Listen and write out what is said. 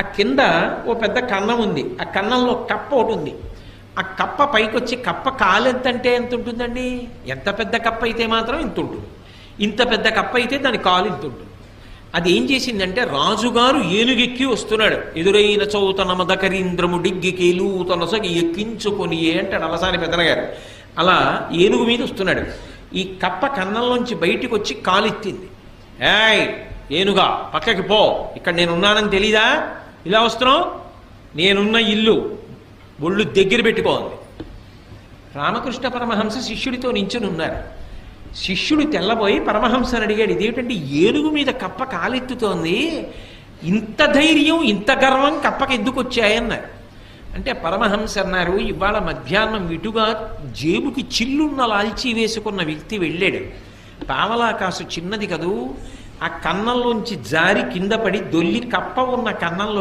ఆ కింద ఓ పెద్ద కన్నం ఉంది. ఆ కన్నంలో కప్ప ఒకటి ఉంది. ఆ కప్ప పైకొచ్చి కప్ప కాలు ఎంత అంటే ఎంత ఉంటుందండి? ఎంత పెద్ద కప్ప అయితే మాత్రం ఇంత ఉంటుంది. ఇంత పెద్ద కప్ప అయితే దాని కాలు ఇంత ఉంటుంది. అది ఏం చేసిందంటే రాజుగారు ఏనుగెక్కి వస్తున్నాడు. ఎదురైన చౌతన మదకరీంద్రము డిగ్గికేలు సగి ఎక్కించుకొని అంటాడు అలసాని పెద్దనగారు. అలా ఏనుగు మీద వస్తున్నాడు. ఈ కప్ప కన్నంలోంచి బయటికి వచ్చి కాలిత్తింది ఏయ్ ఏనుగా పక్కకి పో. ఇక్కడ నేను ఉన్నానని తెలీదా? ఇలా వస్తున్నావు? నేనున్న ఇల్లు ఒళ్ళు దగ్గర పెట్టుకోవాలి రామకృష్ణ పరమహంస శిష్యుడితో నించుని ఉన్నారు శిష్యుడు తెల్లబోయి పరమహంసని అడిగాడు ఇదేమిటంటే ఏనుగు మీద కప్ప కాలెత్తుతోంది? ఇంత ధైర్యం ఇంత గర్వం కప్పకి ఎందుకు వచ్చాయన్నారు అంటే పరమహంస అన్నారు ఇవాళ మధ్యాహ్నం ఇటుగా జేబుకి చిల్లున్న లాల్చీ వేసుకున్న వ్యక్తి వెళ్ళాడు. పావలా కాసు చిన్నది కదూ ఆ కన్నంలోంచి జారి కింద పడి దొల్లి కప్ప ఉన్న కన్నంలోకి